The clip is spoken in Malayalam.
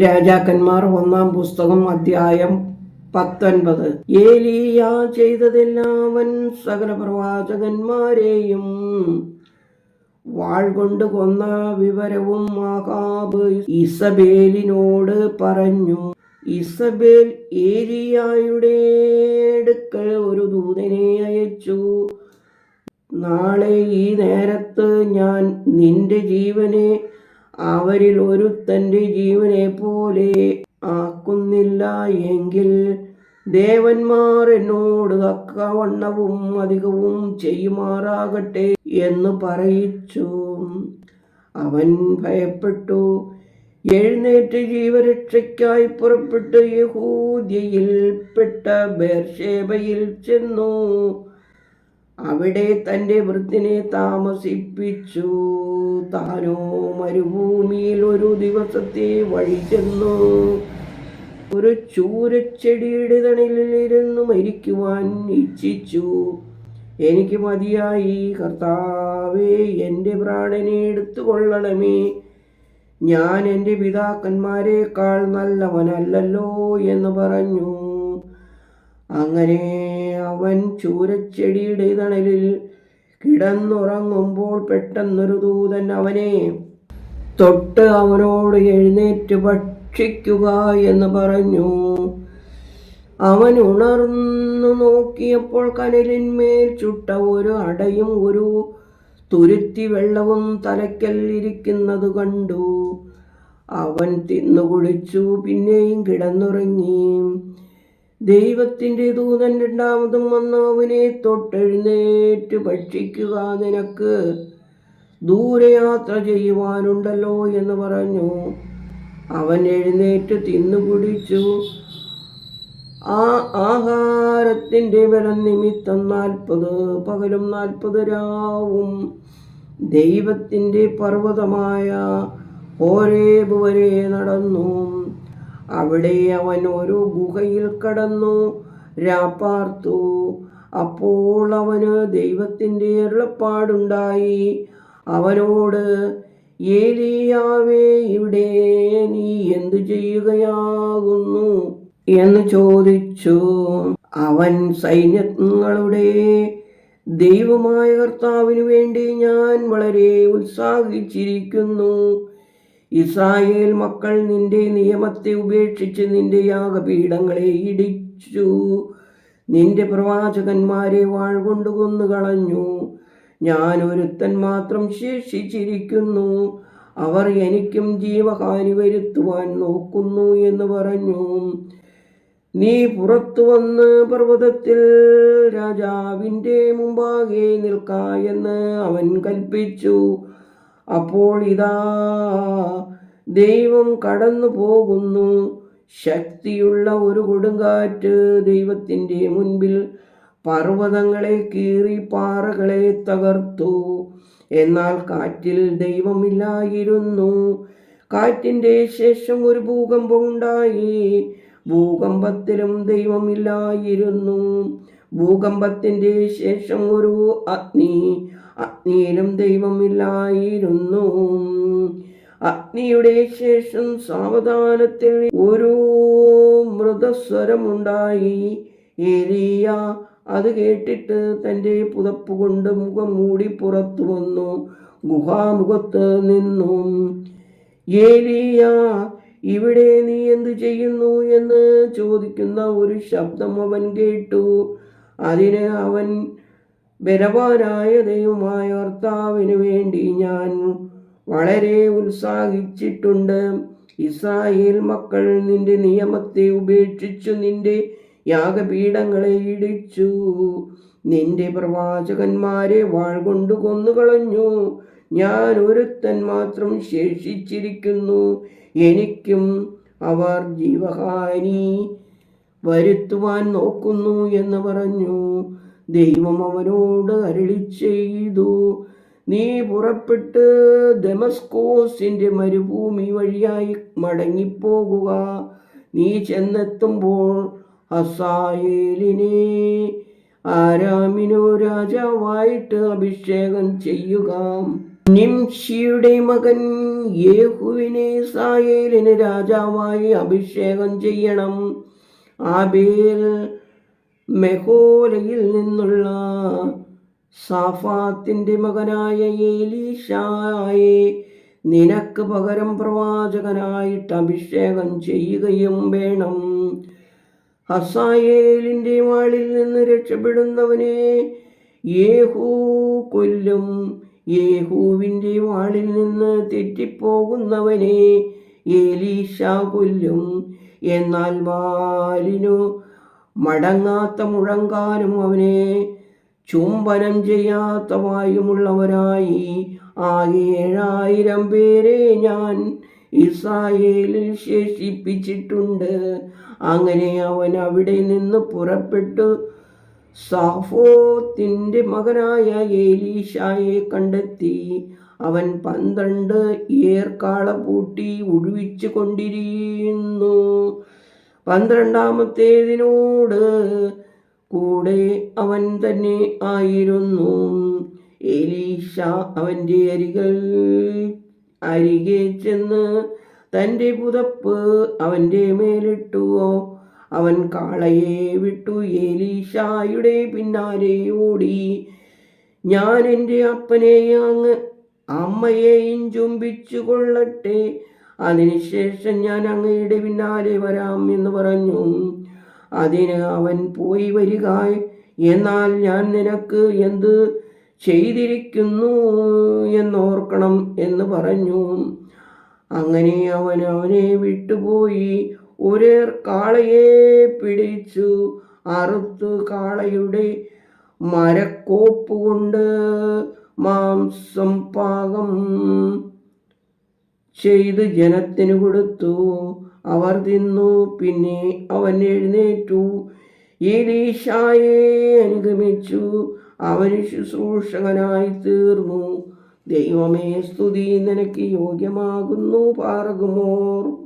രാജാക്കന്മാർ ഒന്നാം പുസ്തകം അധ്യായം പത്തൊൻപത്. ഏലിയ ചെയ്തതെല്ലാവൻ സകല പ്രവാചകന്മാരെയും വാൾ കൊണ്ട് കൊന്ന വിവരവും മഹാബ് ഇസബേലിനോട് പറഞ്ഞു. ഇസബേൽ ഏലിയായുടെ അടുക്കൽ ഒരു ദൂതനെ അയച്ചു. നാളെ ഈ നേരത്ത് ഞാൻ നിന്റെ ജീവനെ അവരിൽ ഒരുത്തന്റെ ജീവനെ പോലെ ആക്കുന്നില്ല എങ്കിൽ ദേവന്മാർ എന്നോട് തക്കവണ്ണവും അധികവും ചെയ്യുമാറാകട്ടെ എന്ന് പറയിച്ചു. അവൻ ഭയപ്പെട്ടു. എഴുന്നേറ്റ് ജീവരക്ഷയ്ക്കായി പുറപ്പെട്ട് യഹൂദ്യയിൽ പെട്ട ബേർഷേബയിൽ ചെന്നു. അവിടെ തന്റെ വൃത്തിനെ താമസിപ്പിച്ചു. താനോ മരുഭൂമിയിൽ ഒരു ദിവസത്തെ വഴി ചെന്നു. ഒരു ചൂരച്ചെടിയുടെ തണലിലിരുന്ന് മരിക്കുവാൻ ഇച്ഛിച്ചു. എനിക്ക് മതിയായി. കർത്താവേ എന്റെ പ്രാണനെ എടുത്തുകൊള്ളണമേ. ഞാൻ എന്റെ പിതാക്കന്മാരെക്കാൾ നല്ലവനല്ലല്ലോ എന്ന് പറഞ്ഞു. അങ്ങനെ അവൻ ചൂരച്ചെടിയുടെ തണലിൽ കിടന്നുറങ്ങുമ്പോൾ പെട്ടെന്നൊരു ദൂതൻ അവനെ തൊട്ട് അവനോട് എഴുന്നേറ്റ് ഭക്ഷിക്കുക എന്ന് പറഞ്ഞു. അവൻ ഉണർന്നു നോക്കിയപ്പോൾ കനലിന്മേൽ ചുട്ട ഒരു അടയും ഒരു തുരുത്തി വെള്ളവും തലയ്ക്കൽ ഇരിക്കുന്നത് കണ്ടു. അവൻ തിന്നു കുളിച്ചു പിന്നെയും കിടന്നുറങ്ങി. ദൈവത്തിന്റെ ദൂതൻ രണ്ടാമതും വന്ന് അവനെ തൊട്ടെഴുന്നേറ്റ് ഭക്ഷിക്കുക നിനക്ക് ദൂരയാത്ര ചെയ്യുവാനുണ്ടല്ലോ എന്ന് പറഞ്ഞു. അവൻ എഴുന്നേറ്റ് തിന്നു കുടിച്ചു. ആ ആഹാരത്തിന്റെ ബലം നിമിത്തം നാൽപ്പത് പകലും നാൽപ്പത് രാവും ദൈവത്തിന്റെ പർവതമായ ഓരേ വരെ നടന്നു. അവിടെ അവൻ ഒരു ഗുഹയിൽ കടന്നു രാപ്പാർത്തു അപ്പോൾ അവന് ദൈവത്തിന്റെ അരുളപ്പാടുണ്ടായി. അവനോട് ഏലിയാവേ ഇവിടെ നീ എന്തു ചെയ്യുകയാകുന്നു? എന്ന് ചോദിച്ചു. അവൻ സൈന്യങ്ങളുടെ ദൈവമായ കർത്താവിനു വേണ്ടി ഞാൻ വളരെ ഉത്സാഹിച്ചിരിക്കുന്നു. ഇസ്രായേൽ മക്കൾ നിന്റെ നിയമത്തെ ഉപേക്ഷിച്ച് നിന്റെ യാഗപീഠങ്ങളെ ഇടിച്ചു. നിന്റെ പ്രവാചകന്മാരെ വാൾ കൊണ്ട് കൊന്നു കളഞ്ഞു. ഞാൻ ഒരുത്തൻ മാത്രം ശേഷിച്ചിരിക്കുന്നു. അവർ എനിക്കും ജീവഹാനി വരുത്തുവാൻ നോക്കുന്നു എന്ന് പറഞ്ഞു. നീ പുറത്തു വന്ന് പർവതത്തിൽ രാജാവിന്റെ മുമ്പാകെ നിൽക്കാ എന്ന് അവൻ കൽപ്പിച്ചു. അപ്പോൾ ഇതാ ദൈവം കടന്നു പോകുന്നു. ശക്തിയുള്ള ഒരു കൊടുങ്കാറ്റ് ദൈവത്തിന്റെ മുൻപിൽ പർവതങ്ങളെ കീറി പാറകളെ തകർത്തു. എന്നാൽ കാറ്റിൽ ദൈവമില്ലായിരുന്നു. കാറ്റിന്റെ ശേഷം ഒരു ഭൂകമ്പം ഉണ്ടായി. ഭൂകമ്പത്തിലും ദൈവമില്ലായിരുന്നു. ഭൂകമ്പത്തിന്റെ ശേഷം ഒരു അഗ്നി അഗ്നിയിലും ദൈവമില്ലായിരുന്നു അഗ്നിയുടെ ശേഷം സാവധാനത്തിൽ ഒരു മൃതസ്വരമുണ്ടായി. ഏലിയ അത് കേട്ടിട്ട് തന്റെ പുതപ്പ് കൊണ്ട് മുഖം മൂടി പുറത്തു വന്നു. ഗുഹാമുഖത്ത് നിന്നു. ഏലിയ ഇവിടെ നീ എന്തു ചെയ്യുന്നു? എന്ന് ചോദിക്കുന്ന ഒരു ശബ്ദം അവൻ കേട്ടു. അതിന് അവൻ ബലവാനായ ദൈവമായ കർത്താവിന് വേണ്ടി ഞാൻ വളരെ ഉത്സാഹിച്ചിട്ടുണ്ട്. ഇസ്രായേൽ മക്കൾ നിന്റെ നിയമത്തെ ഉപേക്ഷിച്ചു നിന്റെ യാഗപീഠങ്ങളെ ഇടിച്ചു. നിന്റെ പ്രവാചകന്മാരെ വാൾ കൊണ്ട് കൊന്നുകളഞ്ഞു. ഞാൻ ഒരുത്തൻ മാത്രം ശേഷിച്ചിരിക്കുന്നു. എനിക്കും അവർ ജീവഹാനി വരുത്തുവാൻ നോക്കുന്നു എന്ന് പറഞ്ഞു. ദൈവം അവനോട് അരളി ചെയ്തു. നീ പുറപ്പെട്ട് ദമസ്കോസിന്റെ മരുഭൂമി വഴിയായി മടങ്ങിപ്പോകുക. നീ ചെന്നെത്തുമ്പോൾ അസായേലിനെ ആരാമിനോ രാജാവായിട്ട് അഭിഷേകം ചെയ്യുക. നിംഷിയുടെ മകൻ യേഹുവിനെ സായേലിന് രാജാവായി അഭിഷേകം ചെയ്യണം. ആബേൽ മെഹോലയിൽ നിന്നുള്ള സാഫാത്തിന്റെ മകനായ ഏലീഷായെ നിനക്ക് പകരം പ്രവാചകനായിട്ട് അഭിഷേകം ചെയ്യുകയും വേണം. ഹസായേലിന്റെ വാളിൽ നിന്ന് രക്ഷപ്പെടുന്നവനെ യേഹൂ കൊല്ലും. യേഹൂവിന്റെ വാളിൽ നിന്ന് തെറ്റിപ്പോകുന്നവനെ ഏലീഷ കൊല്ലും. എന്നാൽ വാലിനു മടങ്ങാത്ത മുഴങ്കാലും അവനെ ചുംബനം ചെയ്യാത്ത വായുമുള്ളവരായി. ആകെ ഏഴായിരം പേരെ ഞാൻ ഇസ്രായേലിൽ ശേഷിപ്പിച്ചിട്ടുണ്ട്. അങ്ങനെ അവൻ അവിടെ നിന്ന് പുറപ്പെട്ടു. സാഫോത്തിന്റെ മകനായ ഏലീഷായെ കണ്ടെത്തി. അവൻ പന്ത്രണ്ട് ഏർക്കാള പൂട്ടി ഒഴിവിച്ചു കൊണ്ടിരിക്കുന്നു. പന്ത്രണ്ടാമത്തേതിനോട് കൂടെ അവൻ തന്നെ ആയിരുന്നു. എലീഷ അവന്റെ അരികൾ അരികെ ചെന്ന് തന്റെ പുതപ്പ് അവന്റെ മേലിട്ടുവോ അവൻ കാളയെ വിട്ടു. എലീഷായുടെ പിന്നാലെ ഓടി. ഞാൻ എന്റെ അപ്പനെ അങ്ങ് അമ്മയെയും ചുംബിച്ചു കൊള്ളട്ടെ അതിനുശേഷം ഞാൻ അങ്ങയുടെ പിന്നാലെ വരാം എന്ന് പറഞ്ഞു. അതിന് അവൻ പോയി വരിക. എന്നാൽ ഞാൻ നിനക്ക് എന്ത് ചെയ്തിരിക്കുന്നു എന്നോർക്കണം എന്ന് പറഞ്ഞു. അങ്ങനെ അവൻ അവനെ വിട്ടുപോയി. ഒരു കാളയെ പിടിച്ചു. അറുത്ത് കാളയുടെ മരക്കോപ്പ് കൊണ്ട് മാംസം പാകം ചെയ്ത് ജനത്തിന് കൊടുത്തു. അവർ തിന്നു പിന്നെ അവൻ എഴുന്നേറ്റു. ഈലീഷായെ അനുഗമിച്ചു. അവന് ശുശ്രൂഷകനായി തീർന്നു. ദൈവമേ സ്തുതി നിനക്ക് യോഗ്യമാകുന്നു പാർകുമോർ